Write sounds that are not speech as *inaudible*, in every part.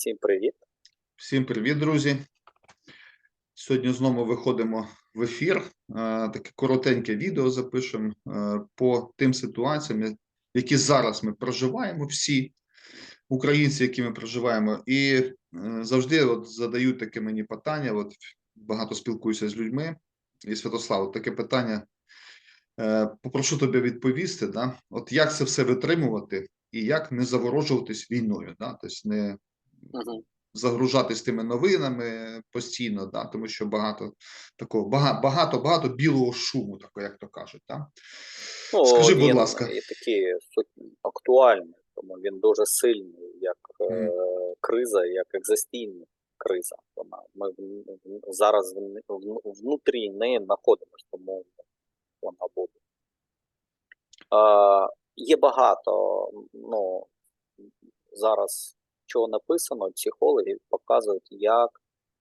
Всім привіт. Всім привіт, друзі. Сьогодні знову виходимо в ефір. Е, Таке коротеньке відео запишемо е, по тим ситуаціям, які зараз ми проживаємо, всі українці, які ми проживаємо, і е, завжди от задають таке мені питання. От багато спілкуюся з людьми. І Святослав, от таке питання. Попрошу тебе відповісти. Да? От як це все витримувати, і як не заворожуватись війною, да? тобто не. Загружатись тими новинами постійно, да, тому що багато такого багато, багато, багато білого шуму, такого, як то кажуть. Да? Ну, Скажи, будь ласка. І такий суть- актуальний, тому він дуже сильний, як е, криза, як екзистенційна криза. Вона ми в- в- зараз в- в- внутрі неї знаходимося, тому вона буде. Е, є багато, ну зараз чого написано, психологи показують, як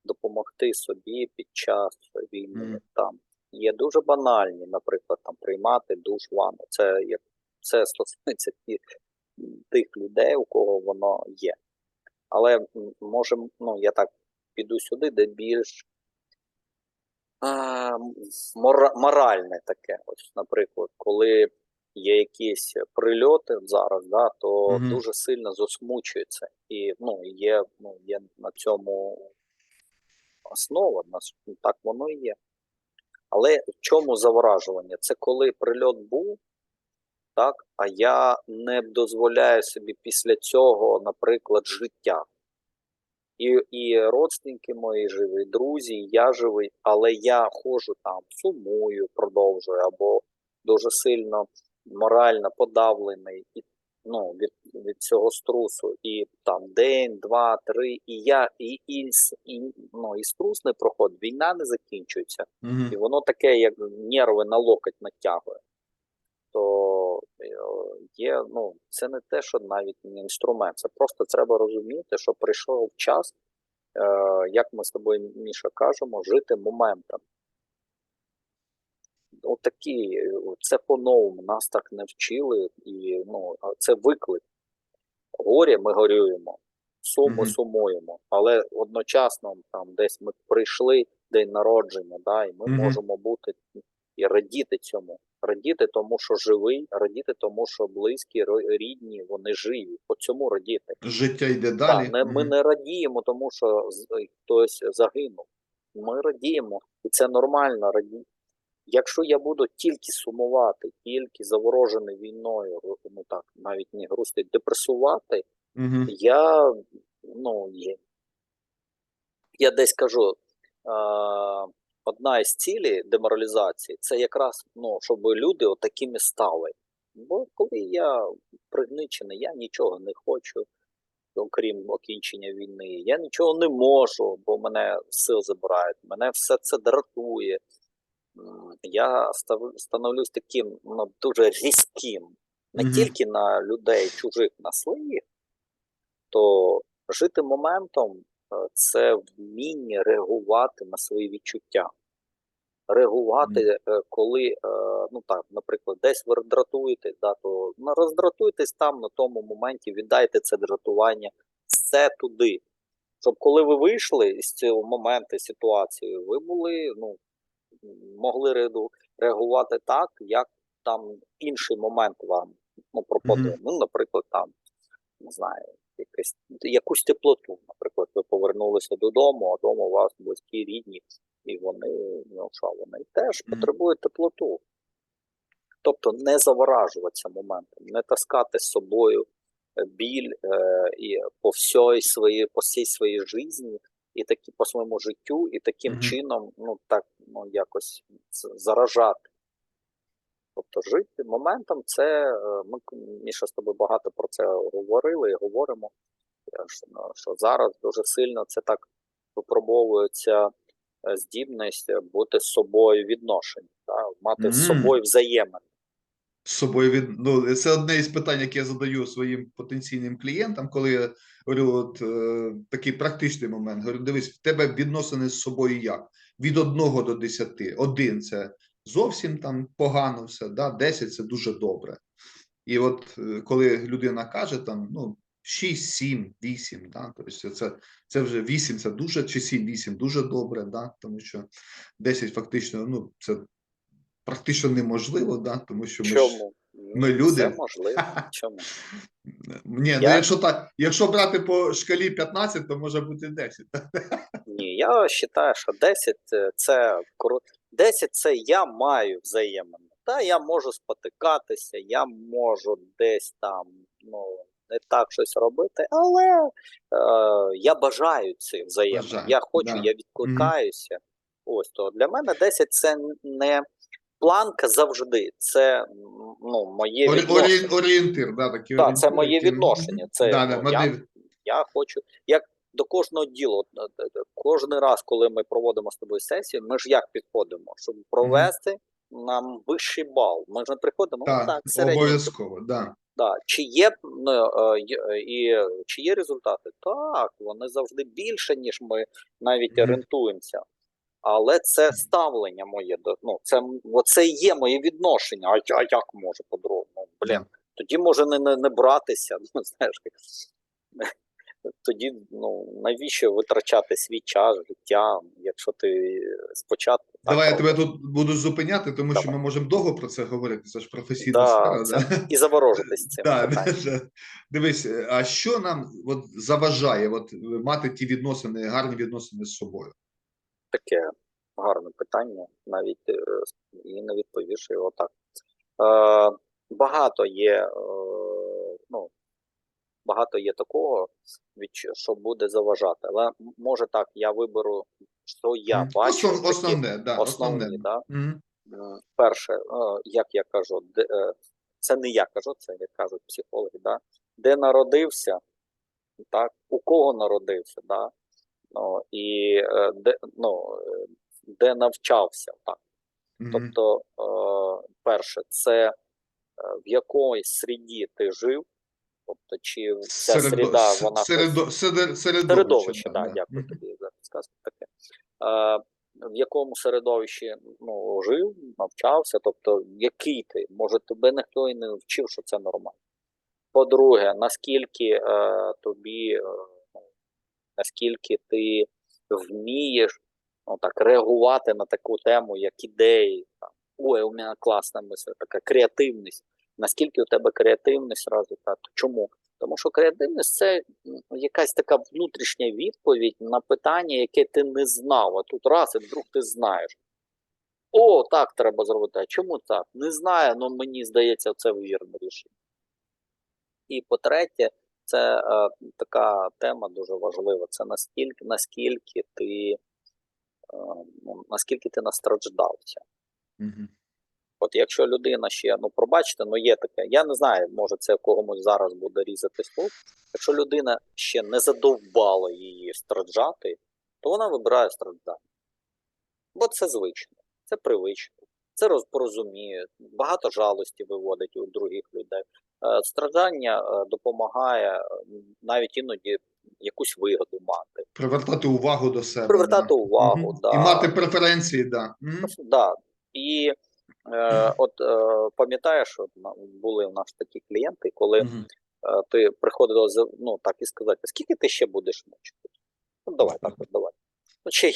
допомогти собі під час війни. Мгм. Там є дуже банальні, наприклад, там приймати душ ванну. Це як це стосується ті, тих людей, у кого воно є. Але може, ну я так піду сюди, де більш а, мора, моральне таке. Ось, наприклад, коли є якісь прильоти зараз, да, то Мгм. дуже сильно засмучується. І ну, є, ну, є на цьому основа, нас- так воно і є. Але в чому заворажування? Це коли прильот був, так, а я не дозволяю собі після цього, наприклад, життя. І, і родственники мої живі, і друзі, і я живий, але я ходжу там, сумую, продовжую, або дуже сильно морально подавлений і, ну, від, від цього струсу. І там день, два, три, і я і, і, і, ну, і струс не проходить, війна не закінчується. Мгм. І воно таке, як нерви на локоть натягує. То е, є, ну, це не те, що навіть не інструмент. Це просто треба розуміти, що прийшов час, е, як ми з тобою, Міша, кажемо, жити моментом. Отакі, це по-новому, нас так не вчили, і ну, це виклик. Горі ми горюємо, сум ми Мгм. сумуємо, але одночасно там десь ми прийшли день народження, да, і ми Мгм. можемо бути і радіти цьому. Радіти тому, що живий, радіти тому, що близькі, рідні, вони живі. По цьому радіти. Життя йде Так, далі. не, ми не радіємо, тому що хтось загинув. Ми радіємо, і це нормально радіти. Якщо я буду тільки сумувати, тільки заворожений війною, ну так, навіть не грустить, депресувати, Мгм. я, ну, є, я десь кажу, е, одна із цілей деморалізації це якраз, ну, щоб люди отакими стали. Бо коли я пригничений, я нічого не хочу, окрім окінчення війни. Я нічого не можу, бо мене сил забирають, мене все це дратує. Я становлюсь таким ну, дуже різким, не Мгм. тільки на людей чужих, на своїх, то жити моментом е, це вміння реагувати на свої відчуття. Реагувати, е, коли, е, ну так, наприклад, десь ви дратуєтесь, да, то ну, роздратуйтесь там на тому моменті, віддайте це дратування все туди. Щоб коли ви вийшли з цього моменту ситуації, ви були, ну, могли реагувати так, як там інший момент вам ну, пропаде. Мгм. Ну, наприклад, там, не знаю, якась, якусь теплоту. Наприклад, ви повернулися додому, а вдома у вас близькі рідні, і вони, ну що, вони теж Мгм. потребують теплоту. Тобто не заворажуватися моментом, не таскати з собою е, біль е, і по всій своїй, по всій своїй житті, і такі по своєму життю, і таким Мгм. чином, ну так, ну якось заражати. Тобто жити моментом, це е, ми Міша з тобою багато про це говорили і говоримо. Що, ну, що зараз дуже сильно це так випробовується е, здібність бути з собою відношень, та, мати з собою взаємини. З собою від ну це одне із питань, яке я задаю своїм потенційним клієнтам, коли я говорю, от е, такий практичний момент. Говорю, дивись, в тебе відносини з собою як? Від 1 до 10. Один це зовсім там погано все, да? 10 це дуже добре. І от е, коли людина каже там, ну 6, 7, 8, да? тобто це, це вже 8, це дуже, чи 7, 8 дуже добре, да? тому що 10 фактично, ну, це практично неможливо, да? тому що ми ж, Чому? ми люди. Це можливо. Чому? *laughs* ні, ну Я- якщо так, якщо брати по шкалі 15, то може бути 10. *laughs* Ні, я вважаю, що 10 е, це корот... 10 це я маю взаємини. Та я можу спотикатися, я можу десь там ну, не так щось робити, але е, я бажаю цих взаємин. Бажаю, я хочу, да. я відкликаюся. Ось то для мене 10 це не планка завжди. Це ну, моє Орі, відношення. орієнтир, да, такі Так, це моє відношення. Це да, да, ну, ми я, я хочу, як до кожного діла, от, е, е, кожен раз, коли ми проводимо з тобою сесію, ми ж як підходимо, щоб провести нам вищий бал. Ми ж не приходимо, ну Так, так, середньо. обов'язково, да. Да. Чи є ну, е, е, і чи є результати? Так, вони завжди більше, ніж ми навіть Мгм. орієнтуємося. Але це ставлення моє до ну, це оце і є моє відношення. А, а як може по-другому? Блін, тоді може не, не, не братися. *laughs* Ну, знаєш, тоді ну навіщо витрачати свій час, життя, якщо ти спочатку так Давай я тебе тут буду зупиняти, тому що ми можемо довго про це говорити. Це ж професійна Да, сфера. це- Да? і заворожитись цим Да, *laughs* да. Дивись, а що нам от, заважає от, мати ті відносини, гарні відносини з собою? Таке гарне питання, навіть е, і не відповіш його так. Е, багато є, е, ну, багато є такого, від що буде заважати. Але може так, я виберу, що я Мгм. бачу. Основ- такі основне, да, основні, основне. да? М, Перше, е, як я кажу, де, е, це не я кажу, це як кажуть психологи, да? де народився, так, у кого народився, да? Ну, і е, де, ну, е, де навчався. Так. Мгм. Тобто, е, перше, це в якоїсь среді ти жив, тобто, чи ця Середо- среда, вона середо- середовище, середовище, да, да, дякую тобі за сказку таке. Е, в якому середовищі ну, жив, навчався, тобто який ти? Може, тебе ніхто і не вчив, що це нормально. По-друге, наскільки е, тобі, наскільки ти вмієш ну, так, реагувати на таку тему, як ідеї. Там, Ой, у мене класна мисль, така креативність. Наскільки у тебе креативність розвита? Чому? Тому що креативність це якась така внутрішня відповідь на питання, яке ти не знав. А тут раз і вдруг ти знаєш. О, так треба зробити. А чому так? Не знаю, але мені здається, це вірне рішення. І по-третє, це е, така тема дуже важлива. Це наскільки, наскільки ти, е, ну, наскільки ти настраждався. Мгм. От якщо людина ще, ну пробачте, ну є таке, я не знаю, може це комусь зараз буде різати слух. Якщо людина ще не задовбала її страждати, то вона вибирає страждання. Бо це звично, це привично, це розпорозуміє, багато жалості виводить у других людей. Е, Страждання е, допомагає е, навіть іноді якусь вигоду мати, Привертати увагу до себе. привертати да. увагу. Мгм. Да. І мати преференції, да. Да. І е, от е, пам'ятаєш, от, на- були в нас такі клієнти, коли е, ти приходив за ну так і сказати, скільки ти ще будеш мучити? Ну давай, так, давай. Ще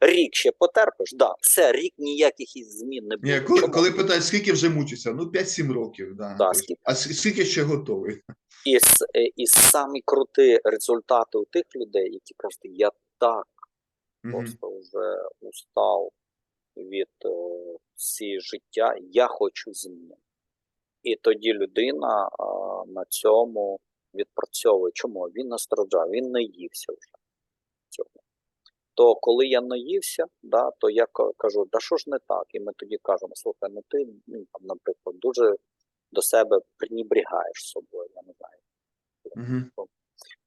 рік ще потерпиш, да, все, рік ніяких із змін не буде. Ні, коли, Чому? коли питають, скільки вже мучиться? Ну, 5-7 років, да. Да, Тобто, скільки? А скільки ще готовий? І, е, і самі круті результати у тих людей, які кажуть, я так Мгм. просто вже устав від е, цієї життя, я хочу змін. І тоді людина а, на цьому відпрацьовує. Чому? Він не страждав, він наївся вже цього. То коли я наївся, да, то я кажу, да що ж не так? І ми тоді кажемо, слухай, ну ти, ну, там, наприклад, дуже до себе пренебрігаєш собою, я не знаю Мгм.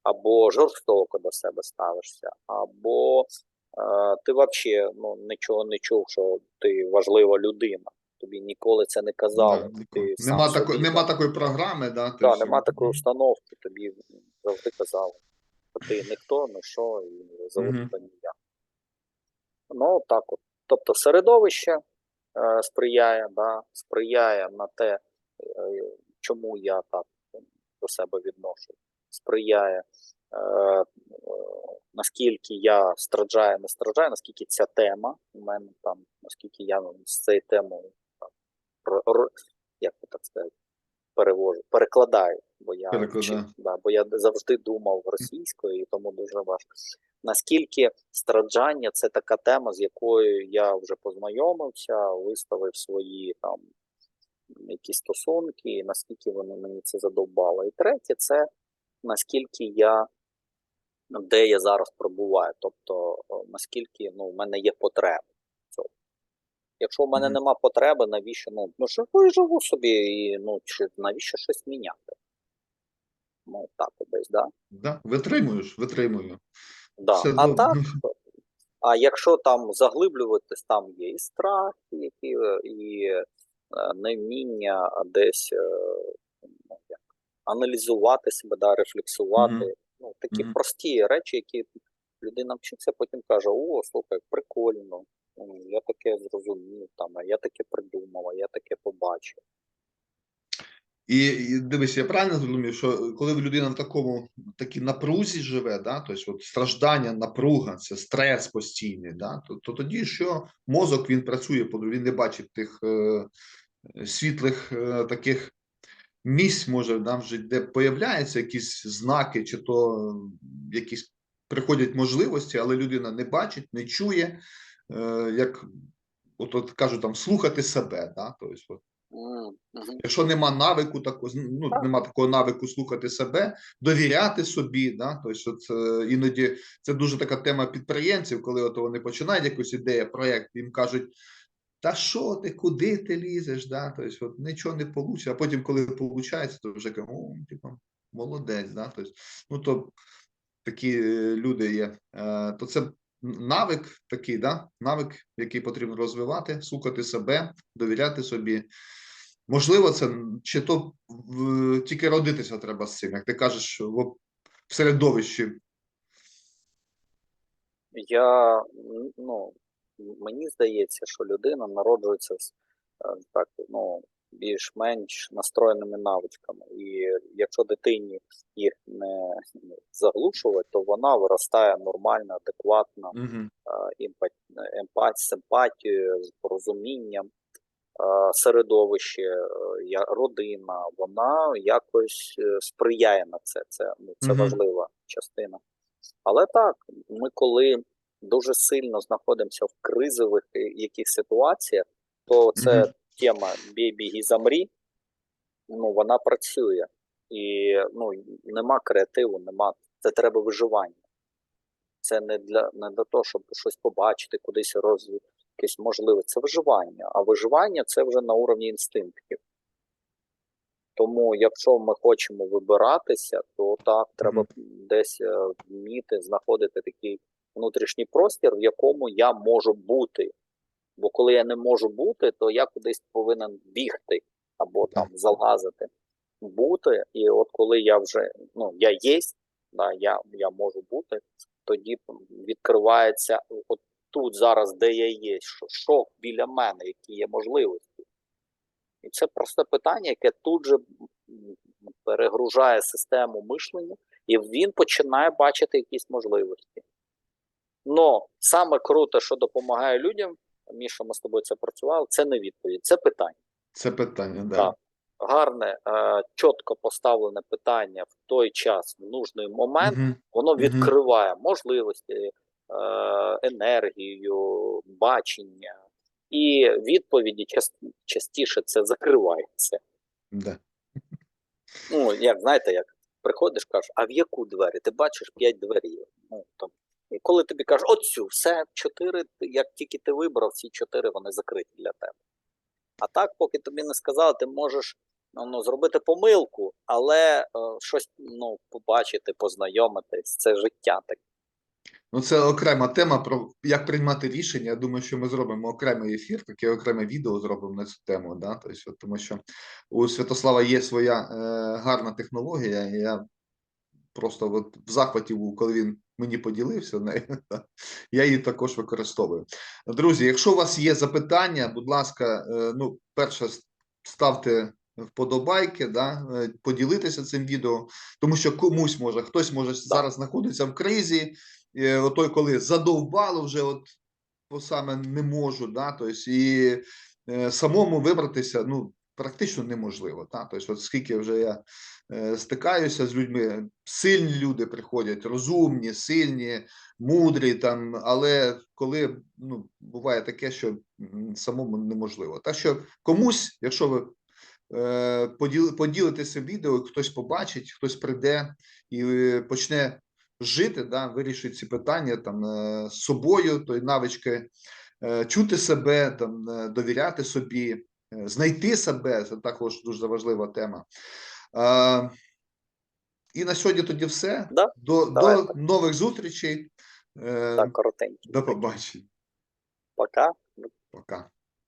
або жорстоко до себе ставишся, або е, ти взагалі ну, нічого не чув, що ти важлива людина. Тобі ніколи це не казали. Да, ти сам Нема, собі, тако, нема такої програми, да? да, нема такої установки, тобі завжди казали, ти ніхто, не що, і зовут Мгм. тебе ніяк. Ну, так от. Тобто середовище е, сприяє, да, сприяє на те, е, чому я так до себе відношу. сприяє, е, е, наскільки я страждаю, не страждаю, наскільки ця тема у мене там, наскільки я ну, з цією темою там, ро- як би так сказати, перевожу, перекладаю, бо я Перекладаю. вчив, да, бо я завжди думав російською, і тому дуже важко. Наскільки страждання це така тема, з якою я вже познайомився, виставив свої там якісь стосунки, і наскільки вони мені це задовбало. І третє, це наскільки я де я зараз пробуваю, тобто наскільки ну, в мене є потреба. в цьому. Якщо в мене Мгм. нема потреби, навіщо? Ну, ну живу і живу собі, і ну, чи, навіщо щось міняти? Ну, так десь, да? Да? Витримуєш, витримую. Да. Все А добре. так, а якщо там заглиблюватись, там є і страх, які, е, і е, невміння десь е, ну, як, аналізувати себе, да, рефлексувати. Мгм. Ну, такі Мгм. прості речі, які людина вчиться, потім каже: О, слухай, прикольно. Я таке зрозумів, там, я таке придумав, я таке побачив. І, і дивись, я правильно зрозумів, що коли людина в такому такій напрузі живе, да, тобто от страждання, напруга, це стрес постійний, да, то, то тоді що мозок він працює, він не бачить тих е, світлих е, таких місць, може, да, вже, де появляються якісь знаки, чи то якісь приходять можливості, але людина не бачить, не чує, е, як от, от кажуть, там слухати себе, да, тобто. Якщо нема навику такого, ну нема такого навику слухати себе, довіряти собі, да, тобто от, е, іноді це дуже така тема підприємців, коли от вони починають якусь ідею, проєкт, їм кажуть, та що ти, куди ти лізеш, да, тобто от нічого не вийде, а потім, коли виходить, то вже кажуть, о, типу, молодець, да, тобто, ну то такі люди є, Е, то це навик такий, да, навик, який потрібно розвивати, слухати себе, довіряти собі. Можливо, це чи то в, тільки родитися треба з цим, як ти кажеш, в, в середовищі. Я ну, мені здається, що людина народжується е, так, ну, більш-менш настроєними навичками. І якщо дитині їх не заглушувати, то вона виростає нормально, адекватно, Угу. емпат, емпат, симпатією, з порозумінням, середовище, е, родина, вона якось е, сприяє на це. Це, ну, це Мгм. важлива частина. Але так, ми коли дуже сильно знаходимося в кризових е, яких ситуаціях, то це Мгм. Тема «бій, біг і замрі, ну, вона працює. І ну, нема креативу, нема. Це треба виживання. Це не для не для того, щоб щось побачити, кудись розвити, якісь можливості. Це виживання. А виживання це вже на уровні інстинктів. Тому, якщо ми хочемо вибиратися, то так, треба десь е, вміти знаходити такий внутрішній простір, в якому я можу бути. Бо коли я не можу бути, то я кудись повинен бігти або там залазити. Бути, і от коли я вже ну я єсть, да, я, я можу бути, тоді відкривається от тут зараз, де я є, що, що біля мене, які є можливості. І це просто питання, яке тут же перегружає систему мишлення, і він починає бачити якісь можливості. Но саме круте, що допомагає людям, Міша, ми з тобою це працювали, це не відповідь, це питання. Це питання, да. Так. Гарне, е, чітко поставлене питання в той час, в нужний момент, Мгм. воно відкриває можливості, е, енергію, бачення, і відповіді част, частіше це закривається. Да. Ну, як знаєте, як приходиш, кажеш, а в яку двері? Ти бачиш п'ять дверей. Ну, там. І коли тобі кажуть, оцю, все, чотири, як тільки ти вибрав, ці чотири вони закриті для тебе. А так, поки тобі не сказали, ти можеш ну, ну, зробити помилку, але е, щось ну, побачити, познайомитись. Це життя таке. Ну, це окрема тема про як приймати рішення. Я думаю, що ми зробимо окремий ефір, таке окреме відео зробимо на цю тему. Да? Тобто, тому що у Святослава є своя е, гарна технологія. і Я просто от в захваті був, коли він мені поділився нею. Я її також використовую. Друзі, якщо у вас є запитання, будь ласка, е, ну, перше, ставте вподобайки, да, е, поділитися цим відео, тому що комусь може, хтось може зараз знаходиться в кризі, е, отой, коли задовбало вже, от саме не можу, да, тобто, і самому вибратися ну, практично неможливо. Та? Тобто, от скільки вже я е, стикаюся з людьми, сильні люди приходять, розумні, сильні, мудрі, там, але коли ну, буває таке, що самому неможливо. Так що комусь, якщо ви е, поділ, поділитеся відео, хтось побачить, хтось прийде і е, почне жити, да, вирішить ці питання там з собою, то навички чути себе, там довіряти собі, знайти себе це також дуже важлива тема. Е, і на сьогодні тоді все. Да, До, до нових зустрічей. Е, Так, коротенько. До побачення. Пока. Пока.